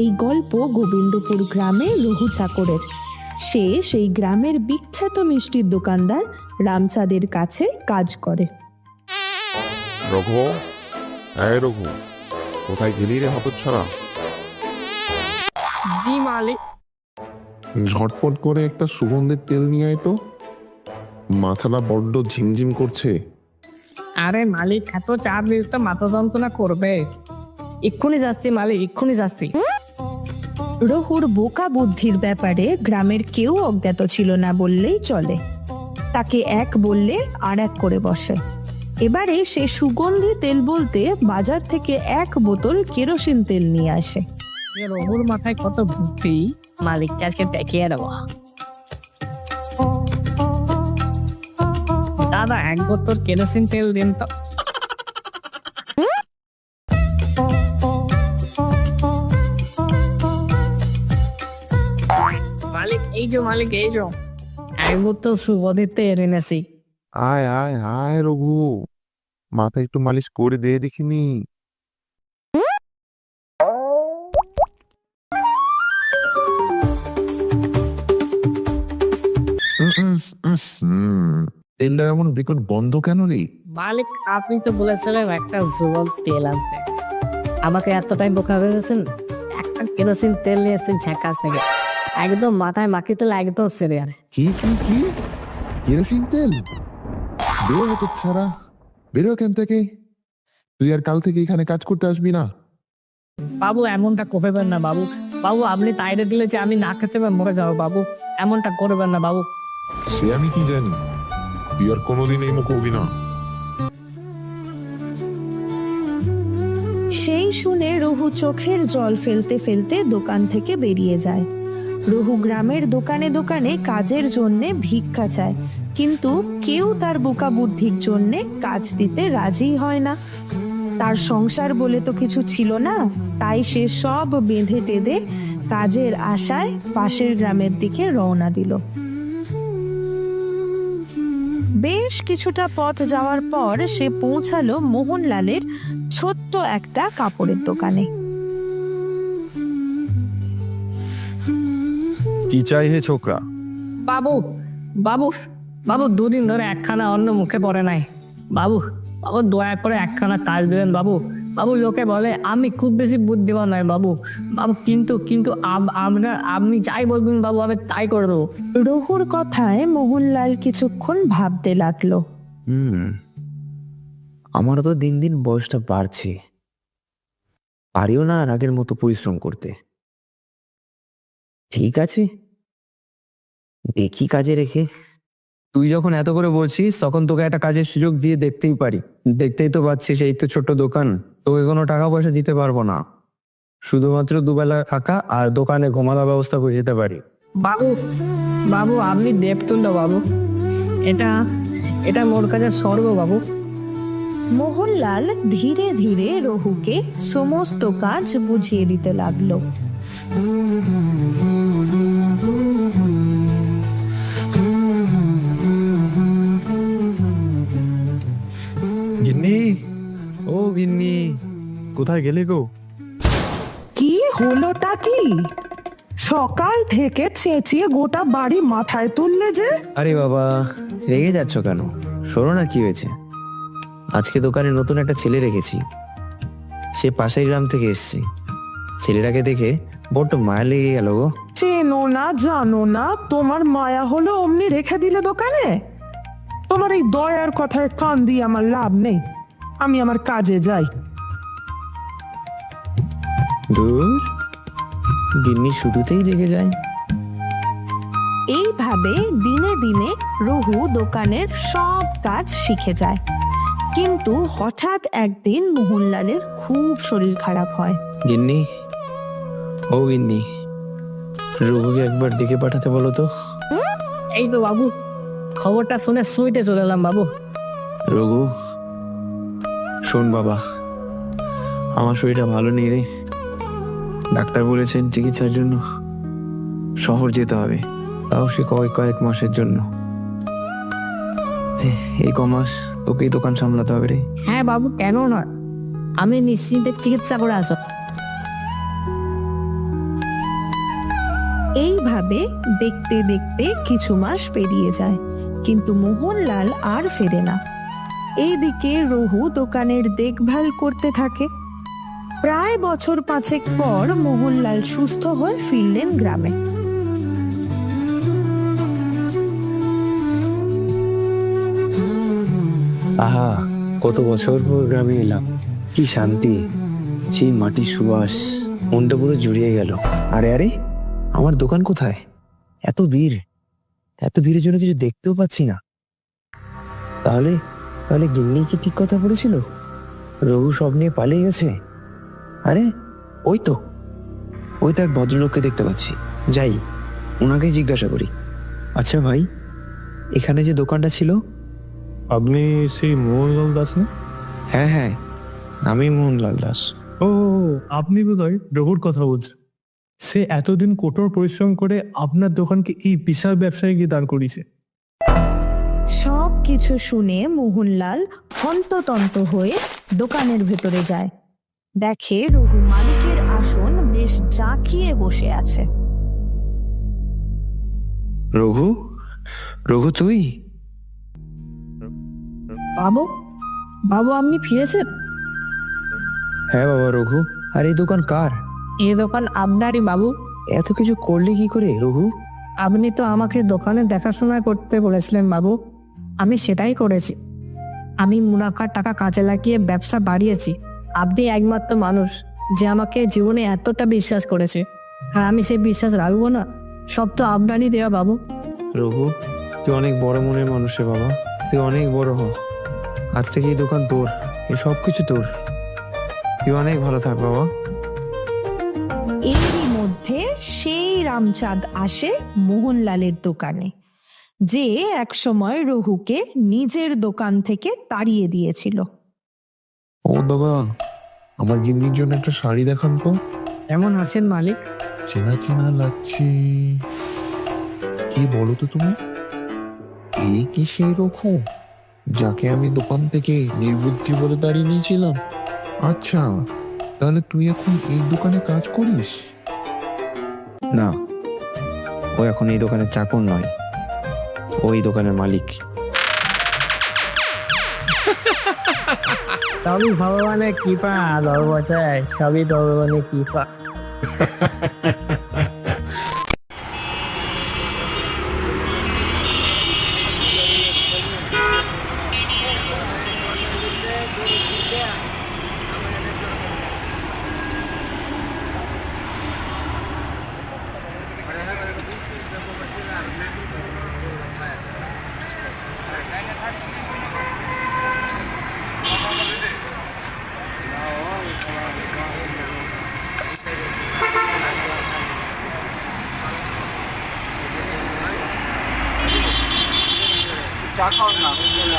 এই গল্প গোবিন্দপুর গ্রামে রঘু চাকরের। সে সেই গ্রামের বিখ্যাত মিষ্টির দোকানদার রামচাঁদের কাছে কাজ করে। রঘু? এই রঘু কোথায় গেলি রে হতচ্ছাড়া জি মালিক। ঝটপট করে একটা সুগন্ধের তেল নিয়ে আয় তো। মাথাটা বড্ড ঝিমঝিম করছে। আরে মালিক এত চাপ দিলে তো মাথা যন্ত্রণা করবে। এক্ষুনি যাচ্ছি মালিক এক্ষুনি যাচ্ছি। রঘুর বোকা বুদ্ধির ব্যাপারে গ্রামের কেউ অজ্ঞাত ছিল না বললেই চলে। তাকে এক বললে আর এক করে বসে। এবারে সে সুগন্ধি তেল বলতে বাজার থেকে এক বোতল কেরোসিন তেল নিয়ে আসে। রহুর মাথায় কত বুদ্ধি মালিককে আজকে দেখিয়ে দেবো। দাদা, এক বোতল কেরোসিন তেল দিন তো। মালিক, এই যে মালিক, এই যে। এক বোতল সুগন্ধি এনেছি। আয় আয় আয় রঘু। মাথা একটু মালিশ করে দে দেখিনি। হুম। তেলটা এমন বিকট বন্ধ কেন রে? মালিক আপনি তো বলেছিলেন একটা জুবল তেল আনতে। আমাকে এত টাইম বোকা ভেবেছেন? একটা কেরোসিন তেল নিয়ে এসেছেন ঝাঁকাশ থেকে। একদম মাথায় মাখি তেল একদম সেরে আর কি কি কি? কেরোসিন তেল? বেরো হতো ছাড়া। বেরো এখান থেকে। তুই আর কাল থেকে এখানে কাজ করতে আসবি না। বাবু এমনটা করবেন না বাবু। বাবু আপনি তাইরে দিলে যে আমি না খেতে মরে যাব বাবু। এমনটা করবেন না বাবু। সে আমি কি জানি? তুই আর কোনোদিন এই মুখ না। সেই শুনে রঘু চোখের জল ফেলতে ফেলতে দোকান থেকে বেরিয়ে যায়। রঘু গ্রামের দোকানে দোকানে কাজের জন্যে ভিক্ষা চায়, কিন্তু কেউ তার বোকা বুদ্ধির জন্যে কাজ দিতে রাজি হয় না। তার সংসার বলে তো কিছু ছিল না, তাই সে সব বেঁধে টেঁধে কাজের আশায় পাশের গ্রামের দিকে রওনা দিল। বেশ কিছুটা পথ যাওয়ার পর সে পৌঁছালো মোহনলালের ছোট্ট একটা কাপড়ের দোকানে। কি চাই হে ছোকরা? বাবু বাবু বাবু দুদিন ধরে একখানা অন্য মুখে পড়ে নাই। বাবু বাবু দয়া করে একখানা কাজ দেবেন বাবু। বাবু লোকে বলে আমি খুব বেশি বুদ্ধিমান নয় বাবু। বাবু কিন্তু কিন্তু আপনার আপনি যাই বলবেন বাবু আমি তাই করে দেবো। রঘুর কথায় মোহনলাল কিছুক্ষণ ভাবতে লাগল। হুম আমারও তো দিন দিন বয়সটা বাড়ছে। পারিও না আর আগের মতো পরিশ্রম করতে। ঠিক আছে দেখি কাজে রেখে। তুই যখন এত করে বলছিস তখন তোকে একটা কাজের সুযোগ দিয়ে দেখতেই পারি। দেখতেই তো পাচ্ছিস এই তো ছোট্ট দোকান। তোকে কোনো টাকা পয়সা দিতে পারব না। শুধুমাত্র দুবেলা থাকা আর দোকানে ঘুমানোর ব্যবস্থা করে দিতে পারি। বাবু বাবু আপনি দেবতুল্য বাবু। এটা এটা মোর কাছে স্বর্গ বাবু। মোহনলাল ধীরে ধীরে রহুকে সমস্ত কাজ বুঝিয়ে দিতে লাগল। গিন্নি? ও গিন্নি কোথায় গেলে গো? কি হলোটা কি? সকাল থেকে চেঁচিয়ে গোটা বাড়ি মাথায় তুললে যে। আরে বাবা রেগে যাচ্ছ কেন? শোনো না কি হয়েছে। আজকে দোকানে নতুন একটা ছেলে রেখেছি। সে পাশের গ্রাম থেকে এসছে। ছেলেটাকে দেখে বড্ড মায়া লেগে গেল গো। চেনো না জানো না তোমার মায়া হলো অমনি রেখে দিলে দোকানে? তোমার এই দয়ার কথায় কান দিয়ে আমার লাভ নেই। আমি আমার কাজে যাই। দূর? গিন্নি শুধুতেই রেগে যায়। এইভাবে দিনে দিনে রঘু দোকানের সব কাজ শিখে যায়। কিন্তু হঠাৎ একদিন মোহনলালের খুব শরীর খারাপ হয়। গিন্নি ও গিন্নি রঘুকে একবার ডেকে পাঠাতে বলো তো। এই তো বাবু খবরটা শুনে শুইতে চলে এলাম বাবু। রঘু শোন বাবা আমার শরীরটা ভালো নেই রে। ডাক্তার বলেছেন চিকিৎসার জন্য শহর যেতে হবে তাও সে কয়েক কয়েক মাসের জন্য। এই ক মাস তোকেই দোকান সামলাতে হবে রে। হ্যাঁ বাবু কেন নয়? আমি নিশ্চিন্তে চিকিৎসা করে আসো এইভাবে দেখতে দেখতে কিছু মাস পেরিয়ে যায়। কিন্তু মোহনলাল আর ফেরে না। এইদিকে রহু দোকানের দেখভাল করতে থাকে। প্রায় বছর পাঁচেক পর মোহনলাল সুস্থ হয়ে ফিরলেন গ্রামে। আহা, কত বছর পর গ্রামে এলাম। কি শান্তি। সেই মাটির সুবাস মনটা পুরো জুড়িয়ে গেল। আরে আরে, আমার দোকান কোথায়? এত ভিড়। এত ভিড়ের জন্য কিছু দেখতেও পাচ্ছি না। তাহলে তাহলে গিন্নি কি ঠিক কথা বলেছিল? রঘু সব নিয়ে পালিয়ে গেছে। আরে ওই তো। ওই তো এক ভদ্রলোককে দেখতে পাচ্ছি। যাই ওনাকেই জিজ্ঞাসা করি। আচ্ছা ভাই এখানে যে দোকানটা ছিল? আপনি সেই মোহনলাল দাস না? হ্যাঁ হ্যাঁ আমি মোহনলাল দাস। ও আপনি বোধহয় রঘুর কথা বলছেন। সে এতদিন কঠোর পরিশ্রম করে আপনার দোকানকে এই বিশাল ব্যবসায় গিয়ে দাঁড় করিয়েছে। সব কিছু শুনে মোহনলাল হন্ততন্ত হয়ে দোকানের ভেতরে যায়। দেখে রঘু মালিকের আসন বেশ জাঁকিয়ে বসে আছে। রঘু? রঘু তুই? বাবু? বাবু আপনি ফিরেছেন? হ্যাঁ বাবা রঘু। আর এই দোকান কার? এই দোকান আপনারই বাবু। এত কিছু করলে কি করে রঘু? আপনি তো আমাকে দোকানে দেখাশোনা করতে বলেছিলেন বাবু। আমি সেটাই করেছি। আমি মুনাফার টাকা কাজে লাগিয়ে ব্যবসা বাড়িয়েছি। আপনি একমাত্র মানুষ যে আমাকে জীবনে এতটা বিশ্বাস করেছে। আর আমি সেই বিশ্বাস রাখব না। সব তো আপনারই দেওয়া বাবু। রঘু তুই অনেক বড় মনের মানুষ রে বাবা। তুই অনেক বড় হ। আজ থেকে এই দোকান তোর এই সব কিছু তোর। তুই অনেক ভালো থাক বাবা। রামচাঁদ আসে মোহনলালের দোকানে যে একসময় রঘুকে নিজের দোকান থেকে তাড়িয়ে দিয়েছিল। ও দাদা আমার গিন্নির জন্য একটা শাড়ি দেখান তো। এমন আছেন মালিক? চেনা চেনা লাগছে। কি বলো তো তুমি? এই কি সেই রকম যাকে আমি দোকান থেকে নির্বুদ্ধি বলে দাঁড়িয়ে নিয়েছিলাম? আচ্ছা তাহলে তুই এখন এই দোকানে কাজ করিস? না ও এখন এই দোকানের চাকর নয়। ওই দোকানের মালিক। সবই ভগবানের কৃপা দর্বচায় সবই দর্বনে কৃপা। Con.